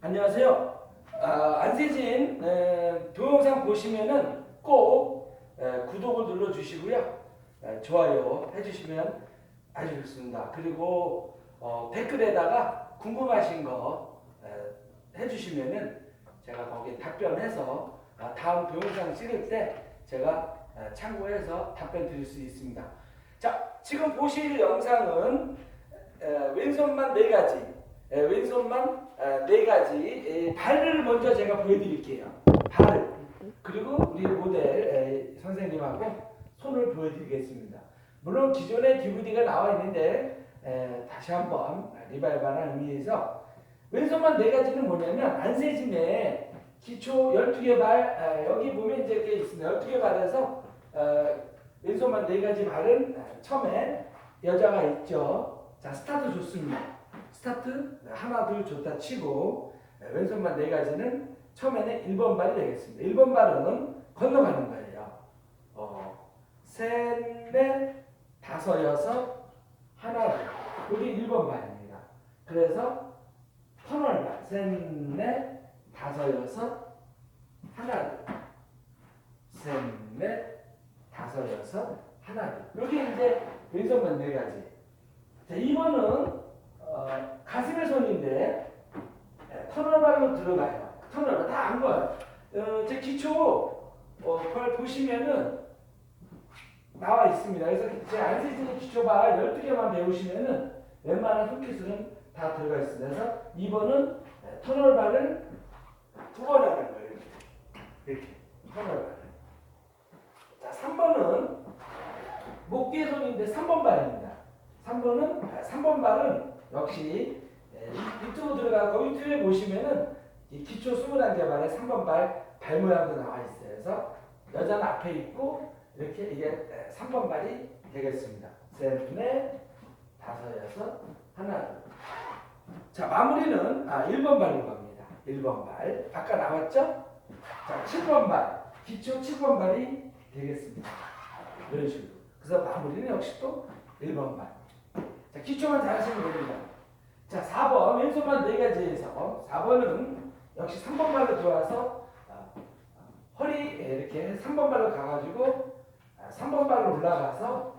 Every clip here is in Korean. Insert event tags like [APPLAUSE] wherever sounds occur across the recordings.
안녕하세요. 아, 안세진 에, 동영상 보시면은 꼭 에, 구독을 눌러 주시고요. 에, 좋아요 해주시면 아주 좋습니다. 그리고 어, 댓글에다가 궁금하신 거 에, 해주시면은 제가 거기에 답변해서 아, 다음 동영상 찍을 때 제가 에, 참고해서 답변 드릴 수 있습니다. 자, 지금 보실 영상은 에, 왼손만 네 가지, 에, 왼손만 에, 네 가지 에, 발을 먼저 제가 보여드릴게요. 발을 그리고 우리 모델 에, 선생님하고 손을 보여드리겠습니다. 물론 기존에 DVD가 나와 있는데 에, 다시 한번 리바이벌한 의미에서 왼손만 네 가지는 뭐냐면 안세진의 기초 12개 발 에, 여기 보면 이렇게 있습니다. 12개 발에서 어, 왼손만 네 가지 발은 에, 처음에 여자가 있죠. 자 스타트 좋습니다. 스타트 하나 둘 좋다 치고 에, 왼손만 네 가지는 처음에는 1번 발이 되겠습니다. 1번 발은 건너가는 거예요. 어, 셋, 넷, 다섯, 여섯, 하나, 둘. 여기 1번 발입니다. 그래서 터널 발. 셋, 넷, 다섯, 여섯, 하나, 둘. 셋, 넷, 다섯, 여섯, 하나, 둘. 여기 이제 왼손만 네 가지. 자, 2번은 어, 가슴의 손인데 예, 터널발로 들어가요. 터널발 다안 거예요. 어, 제 기초 어, 발 보시면은 나와 있습니다. 그래서 제 안세진의 기초발 12개만 배우시면은 웬만한 손기술은 다 들어가 있습니다. 그래서 2번은 터널발을 두 번 하는 거예요. 이렇게. 터널발. 자, 3번은 목 뒤에 손인데 3번 발입니다. 3번은 3번 발은 역시 예, 유- 유튜브 들어가고 유튜브에 보시면은 이 기초 21개 발에 3번 발, 발 모양도 나와 있어요. 그래서 여자는 앞에 있고 이렇게 이게 3번 발이 되겠습니다. 셋, 넷, 다섯, 여섯, 하나, 둘. 자, 마무리는 아, 1번 발로 갑니다. 1번 발. 아까 나왔죠? 자, 7번 발. 기초 7번 발이 되겠습니다. 이런 식으로. 그래서 마무리는 역시 또 1번 발. 자, 기초만 잘하시면 됩니다. 자, 4번 왼손만 네 가지에서 4번은 역시 3번 발로 들어와서 아, 허리 이렇게 3번 발로 가가지고 3번 발로 올라가서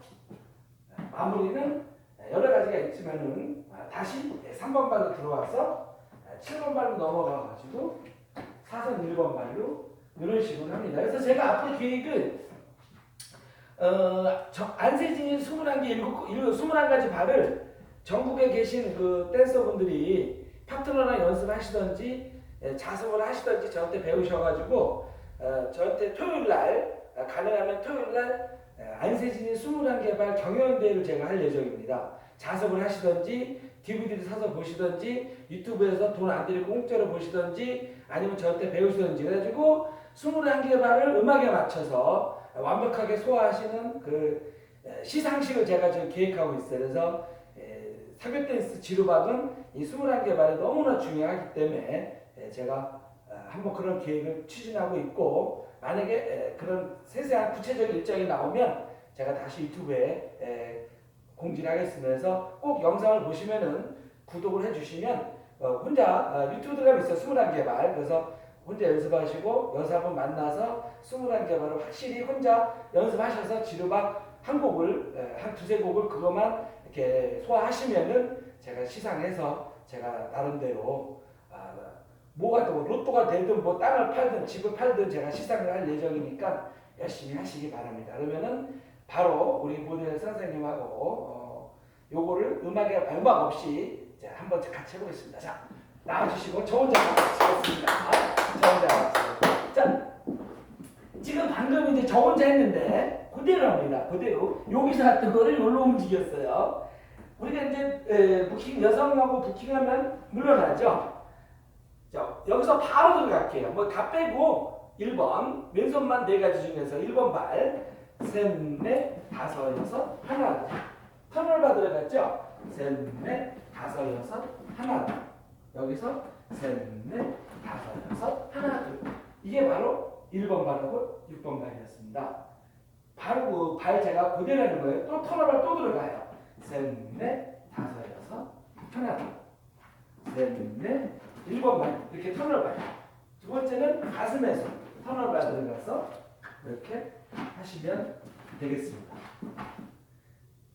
아, 마무리는 여러 가지가 있지만은 아, 다시 3번 발로 들어와서 7번 발로 넘어가가지고 사선 1번 발로 이런 식으로 합니다. 그래서 제가 앞으로 계획은 어, 저 안세진이 21개, 일곱, 일곱, 21가지 발을 전국에 계신 그 댄서분들이 파트너랑 연습하시던지 예, 자습을 하시던지 저한테 배우셔가지고 어, 저한테 토요일날 어, 가능하면 토요일날 예, 안세진이 21개 발 경연대회를 제가 할 예정입니다. 자습을 하시던지 DVD를 사서 보시던지 유튜브에서 돈 안 들이고 공짜로 보시던지 아니면 저한테 배우시던지 그래가지고 21개 발을 음악에 맞춰서 완벽하게 소화하시는 그 에, 시상식을 제가 지금 계획하고 있어요. 그래서 에, 사교 댄스 지루박은 이 21개 발이 너무나 중요하기 때문에 에, 제가 어, 한번 그런 계획을 추진하고 있고 만약에 에, 그런 세세한 구체적인 일정이 나오면 제가 다시 유튜브에 에, 공지를 하겠습니다. 꼭 영상을 보시면은 구독을 해주시면 어, 혼자 어, 유튜브 들어가면 있어요. 21개 발. 그래서 혼자 연습하시고 여사분 만나서 21개 발을 확실히 혼자 연습하셔서 지루박 한 곡을 에, 한 두세 곡을 그것만 이렇게 소화하시면은 제가 시상해서 제가 나름대로 아, 뭐가 또 로또가 되든 뭐 땅을 팔든 집을 팔든 제가 시상을 할 예정이니까 열심히 하시기 바랍니다. 그러면은 바로 우리 모델 선생님하고 어, 요거를 음악에 음악 없이 자, 한번 같이 해보겠습니다. 자 나와주시고 저 혼자 하겠습니다. 저 혼자 같이. 자 지금 방금 이제 저 혼자 했는데 그대로 합니다. 그대로 여기서 했던 거를 여기로 움직였어요. 우리가 이제 에, 부킹 여성하고 부킹하면 물러나죠. 자 여기서 바로 들어갈게요. 뭐 다 빼고 1번 왼손만 네 가지 중에서 1번 발 셋, 넷, 다섯, 여섯, 하나, 둘. 터널 바 들어갔죠? 셋, 넷, 다섯, 여섯, 하나, 둘. 여기서 셋, 넷, 다섯, 여섯, 하나, 둘. 이게 바로 1번 발하고 6번 발이었습니다. 바로 그 발 제가 그대로 하는 거예요. 또 터널 발또 들어가요. 셋, 넷, 다섯, 여섯, 둘. 셋, 넷, 1번 발 이렇게 터널 발. 두 번째는 가슴에서 터널 발 들어가서 이렇게 하시면 되겠습니다.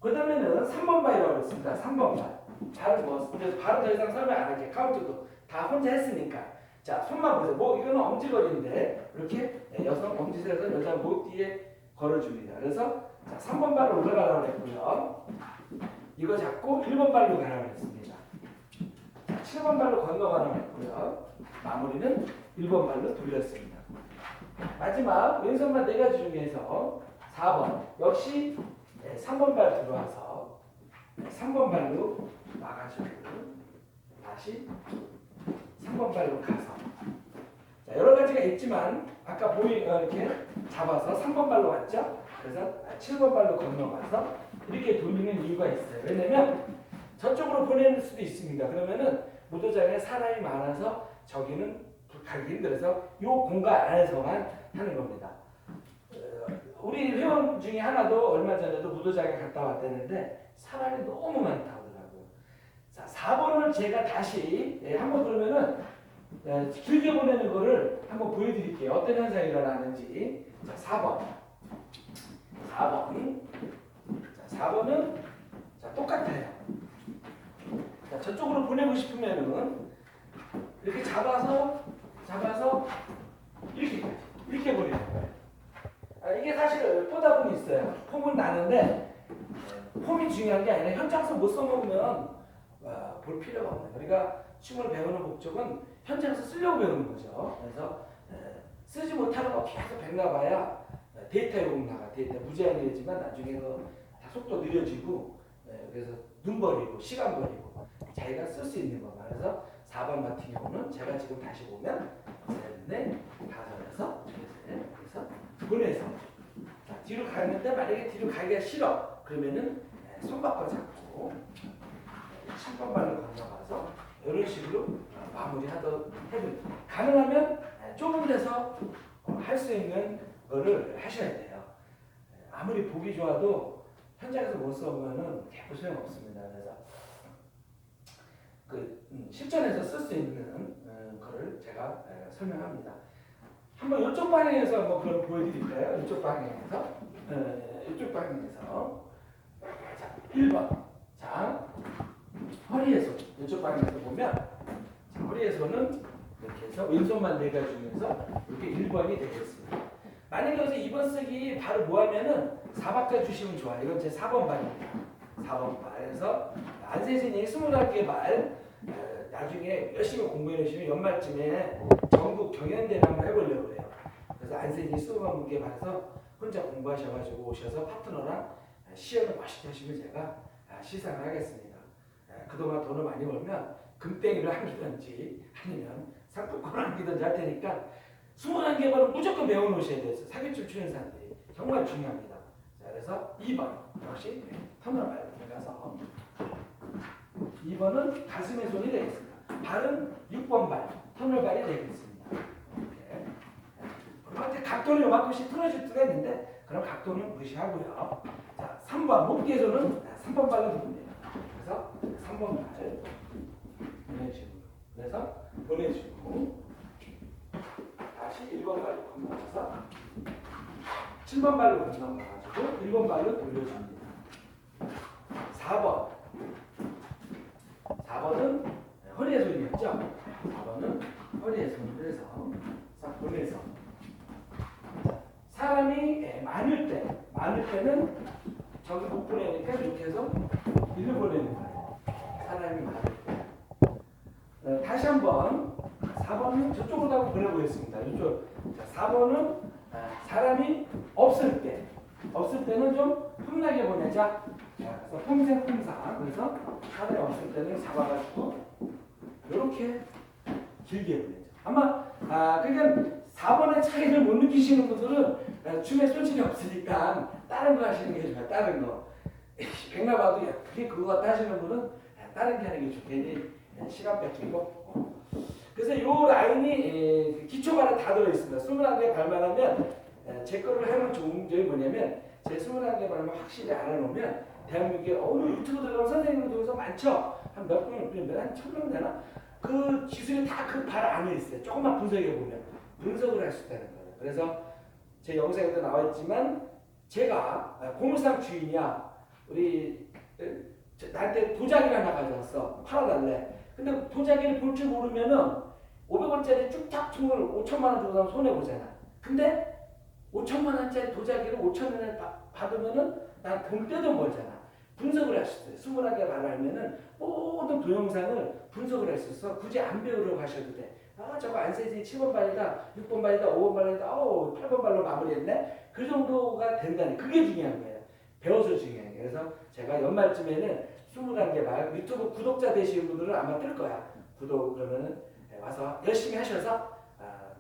그 다음에는 3번 발이라고 했습니다. 3번 발. 발은 뭐, 발은 더 이상 설명 안 할게요. 카운트도 다 혼자 했으니까. 자, 손만 보세요. 뭐, 이거는 엄지거리인데, 이렇게 여성 엄지에서 여자 목 뒤에 걸어줍니다. 그래서, 자, 3번 발로 올라가라고 했고요. 이거 잡고 1번 발로 가라고 했습니다. 자, 7번 발로 건너가라고 했고요. 마무리는 1번 발로 돌렸습니다. 마지막 왼손만 네 가지 중에서 4번 역시 3번 발 들어와서 3번 발로 막아주고 다시 3번 발로 가서 있지만 아까 보이 어, 이렇게 잡아서 3번 발로 왔죠? 그래서 7번 발로 건너가서 이렇게 돌리는 이유가 있어요. 왜냐면 저쪽으로 보낼 수도 있습니다. 그러면은 무도장에 사람이 많아서 저기는 가기 힘들어서 이 공간 안에서만 하는 겁니다. 어, 우리 회원 중에 하나도 얼마 전에도 무도장에 갔다 왔다는데 사람이 너무 많다고 하더라고요. 자, 4번을 제가 다시 예, 한번 그러면은 예, 길게 보내는 거를 한번 보여드릴게요. 어떤 현상이 일어나는지. 자, 4번. 4번. 자, 4번은 자, 똑같아요. 자, 저쪽으로 보내고 싶으면은 이렇게 잡아서 잡아서 이렇게까지 이렇게 보내는 거예요. 아, 이게 사실 포답은 있어요. 폼은 나는데 예, 폼이 중요한 게 아니라 현장에서 못 써먹으면 와, 볼 필요가 거예요. 그러니까 춤을 배우는 목적은 현장에서 쓰려고 배우는 거죠. 그래서 에, 쓰지 못하는 거 계속 배나봐야 데이터용 나가. 데이터 무제한이지만 나중에 그다 속도 느려지고 에, 그래서 눈 버리고 시간 버리고 자기가 쓸 수 있는 것만 그래서 4번 같은 경우는 제가 지금 다시 보면 셋넷 다섯에서 셋 그래서 보내서 자, 뒤로 가는데 만약에 뒤로 가기가 싫어. 그러면은 에, 손 바꿔 잡고 7번 발로 건너가서 이런 식으로 어, 마무리하도록 해줍니다. 가능하면 에, 좁은 데서 할 수 있는 거를 하셔야 돼요. 에, 아무리 보기 좋아도 현장에서 못 써보면은 개뿔 소용 없습니다. 그래서 그 음, 실전에서 쓸 수 있는 어, 거를 제가 에, 설명합니다. 한번 이쪽 방향에서 한번 그걸 보여드릴까요? 이쪽 방향에서 에, 이쪽 방향에서 자 1번 자 허리의 손 이쪽 방향에서 보면 자, 허리의 손은 이렇게 해서 왼손만 네 가지 중에서 이렇게 1번이 되겠습니다. 만약에 여기서 2번 쓰기 바로 뭐 하면은 4박자 주시면 좋아요. 이건 제 4번 발입니다. 4번 발. 그래서 안세진이 21개 발 에, 나중에 열심히 공부해 놓으시면 연말쯤에 전국 경연대회 한번 해보려고 해요. 그래서 안세진이 21개 발에서 혼자 공부하셔가지고 오셔서 파트너랑 시연을 맛있게 하시면 제가 아, 시상을 하겠습니다. 에, 그동안 돈을 많이 벌면 금땡이를 한기든지 아니면 상품권을 한기든지 할 테니까 21개 발은 무조건 배워놓으셔야 돼요. 추는 사람들이 정말 중요합니다. 자, 그래서 2번 역시 터널 발 들어가서 2번은 가슴의 손이 되겠습니다. 발은 6번 발 터널 발이 되겠습니다. 이렇게. 그런데 각도는 요만큼씩 틀어질 수가 있는데 그럼 각도는 무시하고요. 자, 3번 목뒤에서는 3번 발로 됩니다. 그래서 3번 발 보내주고 그래서 보내주고 다시 1번 발로 건너가서 7번 발로 건너가가지고 1번 발로 돌려줍니다. 4번 4번은 허리에 손이었죠? 4번은 허리에 손을 해서 싹 보내서 사람이 예, 많을 때 많을 때는 저기 못 보내니까 이렇게 해서 일로 보내는 거예요. 사람이 많을 때 어, 다시 한번 4번은 저쪽으로 한번 보내보겠습니다. 이쪽 자, 4번은 아, 사람이 없을 때 없을 때는 좀 흠나게 보내자. 자, 그래서 폼생 폼사 그래서 사람이 없을 때는 잡아가지고 이렇게 길게 보내죠. 아마 아 그러니까 4번의 차이를 못 느끼시는 분들은 아, 춤에 소질이 없으니까 다른 거 하시는 게 좋아요. 다른 거. 백나 봐도 야, 그게 그거 같다 하시는 분은 아, 다른 게 하는 게 좋겠니 시간 뺏기고 어. 그래서 이 라인이 에, 기초발에 다 들어있습니다. 21개 발만 하면 에, 제 거를 하면 좋은 점이 뭐냐면 제 21개 발만 확실히 알아놓으면 대한민국에 어느 유튜브 들어가면 선생님들 중에서 많죠. 한 몇 분, 몇한 천 명 되나? 그 기술이 다 그 발 안에 있어요. 조금만 분석해 보면 분석을 할 수 있다는 거예요. 그래서 제 영상에도 나와 있지만 제가 아, 고물상 주인이야. 우리 나한테 도자기를 하나 가져왔어. 팔아달래. 근데 도자기를 볼 줄 모르면은 500원짜리 쭉딱퉁을 5천만 원 주고 사면 손해 보잖아. 근데 5천만 원짜리 도자기를 5천 원에 바- 받으면은 난돈 떼돈 벌잖아. 분석을 할 수 있어요. 20개 말을 알면은 모든 동영상을 분석을 있어. 굳이 안 배우려고 하셔도 돼. 아, 저거 안세진이 7번 발이다, 6번 발이다, 5번 발이다, 어 8번 발로 마무리했네? 그 정도가 된다니. 그게 중요한 거예요. 배워서 중요한 거예요. 그래서 제가 연말쯤에는 21개 말 유튜브 구독자 되시는 분들은 아마 뜰 거야. 구독 그러면은 와서 열심히 하셔서 아,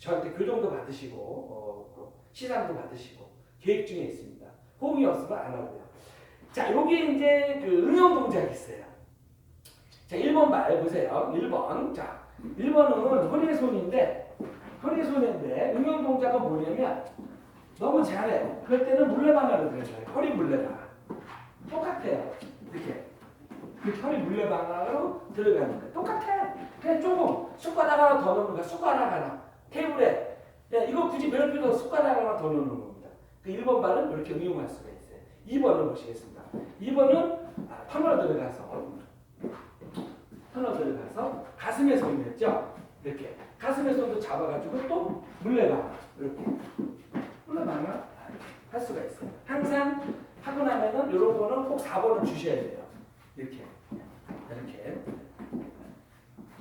저한테 교정도 받으시고 어, 또 시상도 받으시고 계획 중에 있습니다. 호응이 없으면 안 하고요. 자, 여기 이제 그 응용 동작이 있어요. 자, 1번 말 보세요. 1번. 자, 1번은 허리의 손인데 허리의 손인데 응용 동작은 뭐냐면 너무 잘해. 그럴 때는 물레방아로 들어줘요. 허리 물레방아. 똑같아요. 이렇게. 이렇게 허리 물레방아로 들어가는 거예요. 똑같아. 그냥 조금 숟가락 하나 더 넣는 거야. 숟가락 하나. 테이블에. 야, 이거 굳이 배울 필요 없어. 숟가락 하나 더 넣는 겁니다. 그 1번 발은 이렇게 응용할 수가 있어요. 2번을 보시겠습니다. 2번은 아, 턴으로 들어가서 턴으로 들어가서 가슴에 손이었죠. 이렇게 가슴에 손도 잡아가지고 또 물레방아 이렇게 물레방아 할 수가 있어요. 항상 하고 나면은 이런 거는 꼭 4번을 주셔야 돼요. 이렇게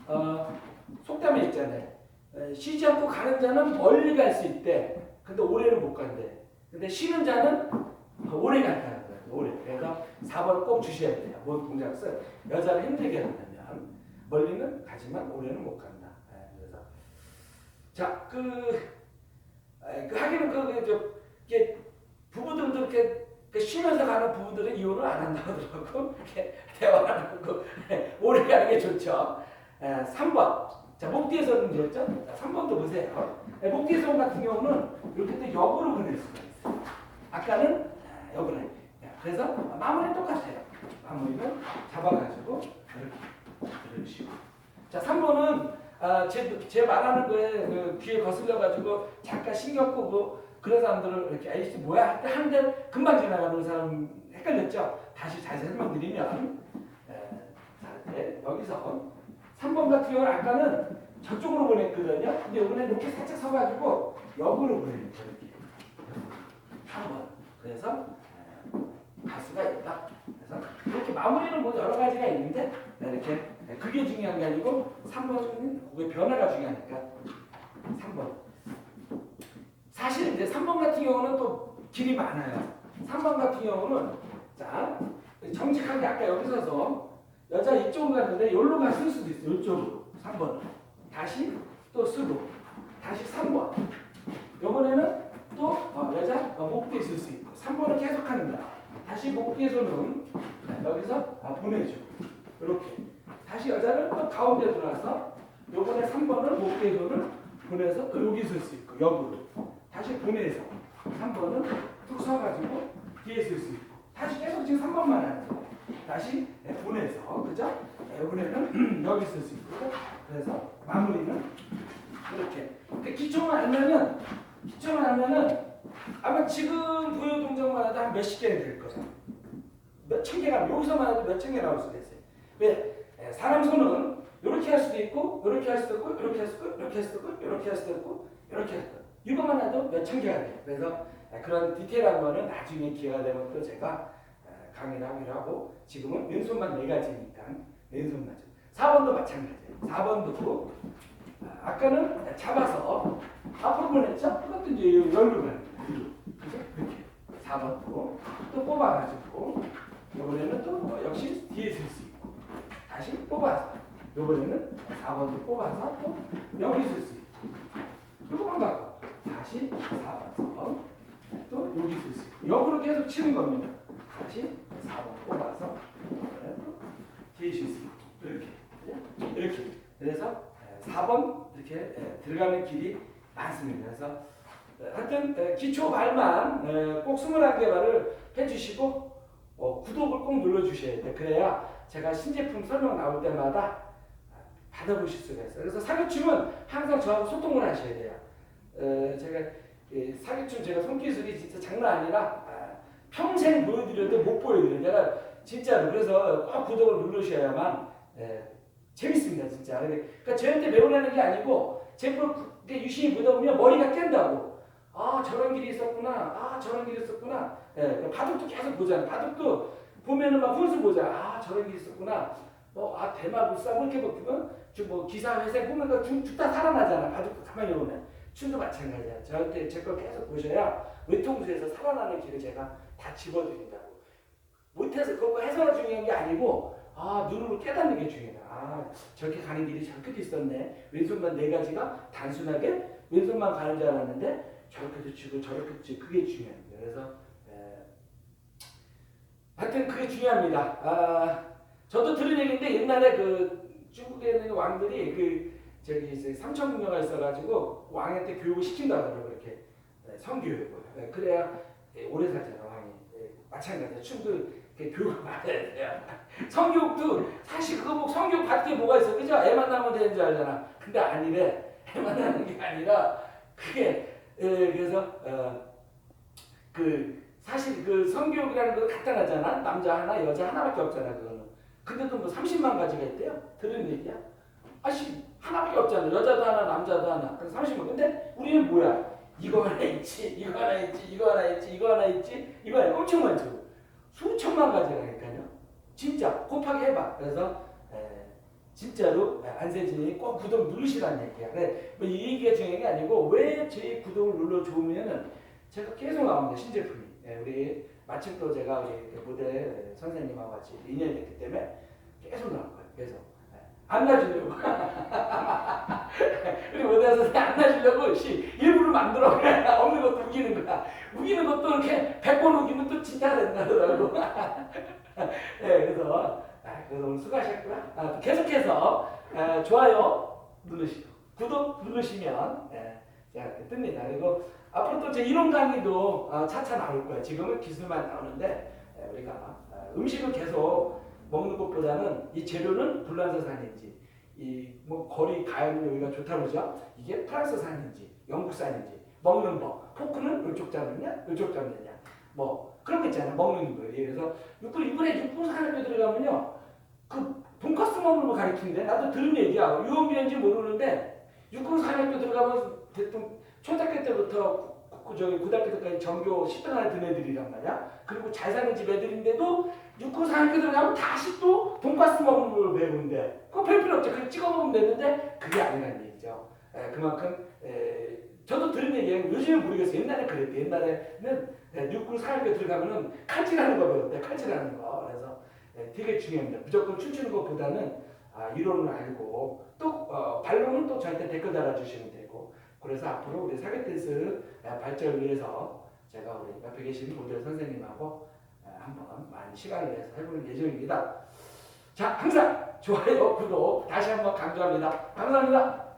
어, 속담에 있잖아요. 에, 쉬지 않고 가는 자는 멀리 갈 수 있대. 근데 오래는 못 간대. 근데 쉬는 자는 오래 간다는 거예요. 오래. 그래서 4번을 꼭 주셔야 돼요. 뭔 동작을 여자를 힘들게 한다면 멀리는 가지만 오래는 못 간다. 예, 그래서 자, 그, 에, 그 하기는 그, 그, 저, 이게 부부들도 이렇게 그 쉬면서 가는 부부들은 이혼을 안 한다고 하더라고. 이렇게 [LAUGHS] 대화를 하고 오래 가는 게 좋죠. 에, 3번. 자, 목 뒤에 서는 되었죠? 자, 3번도 보세요. 에, 목 뒤에 서 같은 경우는 이렇게 또 역으로 보낼 수가 있어요. 아까는 아, 역으로. 그래서 마무리는 똑같아요. 마무리는 잡아가지고 이렇게 들으시고. 자, 3번은 아, 제, 제 말하는 거에 그 귀에 거슬려가지고 잠깐 신경 끄고 그런 사람들을 이렇게 아이씨 뭐야 하는데 금방 지나가는 사람 헷갈렸죠? 다시 자세히 설명드리면 에, 자, 네, 여기서 3번 같은 경우는 아까는 저쪽으로 보냈거든요. 근데 이번에 이렇게 살짝 서가지고 역으로 보내는 거예요. 3번. 그래서 에, 갈 수가 있다. 그래서 이렇게 마무리는 뭐 여러 가지가 있는데 네, 이렇게 네, 그게 중요한 게 아니고 3번은 그게 변화가 중요하니까 3번. 사실 이제 3번 같은 경우는 또 길이 많아요. 3번 같은 경우는 자 정직하게 아까 여기 서서 여자 이쪽으로 갔는데 여기로 갔을 수도 있어요. 이쪽으로. 3번. 다시 또 쓰고. 다시 3번. 이번에는 또 어, 여자 어, 목 뒤에 쓸 수 있고. 3번을 계속 하는 거야. 다시 목 뒤에서는 여기서 아, 보내주고 이렇게. 다시 여자를 또 가운데 들어와서 요번에 3번을 목 뒤에 손을 보내서 또 여기 쓸 수 있고 역으로. 다시 보내서 3번은 툭 서가지고 뒤에 쓸 수 있고. 다시 계속 지금 3번만 하는 거예요. 다시 네, 보내서 그죠? 네, 이번에는 [CLEARS THROAT] 여기 쓸 수 있고 그래서 마무리는 이렇게 그 기초만 알면은 기초만 알면은 아마 지금 부여 동작만 해도 한 몇십 개는 될 거예요. 몇천 개가 여기서만 해도 몇천 개 나올 수도 있어요. 왜? 에, 사람 손은 이렇게 할 수도 있고 이렇게 할 수도 있고 이렇게 할 수도 있고 이렇게 할 수도 있고 이렇게 할 수도 있고 이렇게 할 수도 있고 이것만 해도 몇천 개가 돼요. 그래서 에, 그런 디테일한 거는 나중에 기회가 되면 또 제가 에, 하기로 하고 지금은 왼손만 네 가지니까 왼손만 좀. 4번도 마찬가지예요. 4번도 아, 아까는 잡아서 앞으로 보냈죠? 그것도 이제 열로 가는 거예요. 그죠? 이렇게 4번도 또 뽑아가지고 이번에는 또 어, 역시 뒤에 쓸수 있고 다시 뽑아서 이번에는 4번도 뽑아서 또 여기 쓸 수 있고 이거만 갖고 다시 4번 또 여기 쓸 수 있고 역으로 계속 치는 겁니다. 다시 4번 뽑아서 있고 이렇게 이렇게 그래서 4번 이렇게 에, 들어가는 길이 많습니다. 그래서 에, 하여튼 에, 기초 발만 에, 꼭 21개 발을 해주시고 어, 구독을 꼭 눌러주셔야 돼요. 그래야 제가 신제품 설명 나올 때마다 받아보실 수가 있어요. 그래서 사기춤은 항상 저하고 소통을 하셔야 돼요. 어, 제가 이 사기춤 제가 손기술이 진짜 장난 아니라 아, 평생 보여드려도 못 보여드려요. 제가 진짜로 그래서 꼭 구독을 누르셔야만 예, 재밌습니다 진짜. 그러니까 저한테 배우라는 게 아니고 제걸 유심히 보다 보면 머리가 깬다고. 아 저런 길이 있었구나. 아 저런 길이 있었구나. 예, 바둑도 계속 보잖아요. 바둑도 보면은 막 훈수 보잖아. 아 저런 길이 있었구나. 뭐아 대마 불사 뭐 이렇게 보면 좀뭐 기사 회생 보면 죽다 살아나잖아. 바둑도 가만히 보면 춤도 마찬가지야. 저한테 제 걸 계속 보셔야 외통수에서 살아나는 길을 제가 다 집어드린다고. 못해서 그거 해서가 중요한 게 아니고 아 눈으로 깨닫는 게 중요하다. 아 저렇게 가는 길이 저렇게도 있었네. 왼손만 네 가지가 단순하게 왼손만 가는 줄 알았는데 저렇게도 치고 저렇게도 치고 그게 중요합니다. 그래서 에, 하여튼 그게 중요합니다. 아 저도 들은 얘기인데 옛날에 그 중국에 있는 왕들이 그 저기 이제 삼천궁녀가 있어가지고 왕한테 교육을 시킨다 하더라고 그렇게 네, 성교육을 네, 그래야 예, 오래 살잖아 예, 마찬가지야. 춤도 교육을 [LAUGHS] 받아야 돼요. 성교육도 사실 그거 뭐 성교육 받게 뭐가 있어? 그죠? 애만 나면 되는 줄 알잖아. 근데 아니래. [LAUGHS] 애만 나는 게 아니라 그게 예, 그래서 어, 그 사실 그 성교육이라는 거 간단하잖아. 남자 하나 여자 하나밖에 없잖아 그거는. 근데도 뭐 30만 가지가 있대요? 들은 얘기야? 아씨 하나밖에 없잖아. 여자도 하나 남자도 하나. 그래서 30만. 근데 우리는 뭐야 이거 하나 있지 이거 하나 있지 이거 하나 있지 이거 하나 있지. 이거 하나 엄청 많죠. 수천만 가지라니까요. 진짜 곱하기 해봐. 그래서 에, 진짜로 안세진이 꼭 구독 누르시라는 얘기야. 그래. 뭐이 얘기가 중요한 게 아니고 왜 제 구독을 눌러 좋으면은 제가 계속 나옵니다 신제품이. 예, 우리 마침 또 제가 우리 모델 선생님하고 같이 인연이 됐기 때문에 계속 나올 거예요. 예, 안 놔주려고. [LAUGHS] 모델 선생님 안 놔주려고 씨 일부러 만들어. [LAUGHS] 없는 것도 우기는 거야. 우기는 것도 이렇게 100번 우기면 또 진짜 된다더라고. 예, [LAUGHS] 그래서 아, 그래서 오늘 수고하셨고요. 아, 계속해서 아, 좋아요 누르시고 구독 누르시면 예, 자, 뜹니다. 그리고 앞으로 또 제 이론 강의도 아, 차차 나올 거예요. 지금은 기술만 나오는데 예, 우리가 아, 음식을 계속 먹는 것보다는 이 재료는 불란서산인지 이 뭐 거리 가야는 여기가 좋다 그러죠? 이게 프랑스산인지 영국산인지. 먹는 법. 포크는 이쪽 잡느냐 이쪽 잡느냐. 뭐 그런 거 있잖아요. 먹는 거예요 그래서 육군 이번에 육군산학교 들어가면요. 그 돈가스 먹는 거 가르치는데 나도 들은 얘기야. 유언비어인지 모르는데 육군산학교 들어가면 대통령 초등학교 때부터 그 저기 고등학교 때까지 전교 10등 안에 든 애들이란 말이야. 그리고 잘 사는 집 애들인데도 육군산학교 들어가면 다시 또 돈가스 먹는 걸 배우는데 그거 별 필요 없죠. 그냥 찍어 먹으면 되는데 그게 아니라는 얘기죠. 에, 그만큼 에, 저도 들은 얘기예요. 요즘은 모르겠어요. 옛날에 그랬대. 옛날에는 에, 육군산학교 들어가면은 칼질하는 거 배웠대. 칼질하는 거. 그래서 에, 되게 중요합니다. 무조건 춤추는 것보다는 아, 이론을 알고 또 어, 반론은 또 저한테 댓글 달아주시면 되고 그래서 앞으로 우리 사계 댄스 발전을 위해서 제가 우리 옆에 계신 모델 선생님하고 에, 한번 많이 시간을 내서 해보는 예정입니다. 자, 항상 좋아요, 구독 다시 한번 강조합니다. 감사합니다.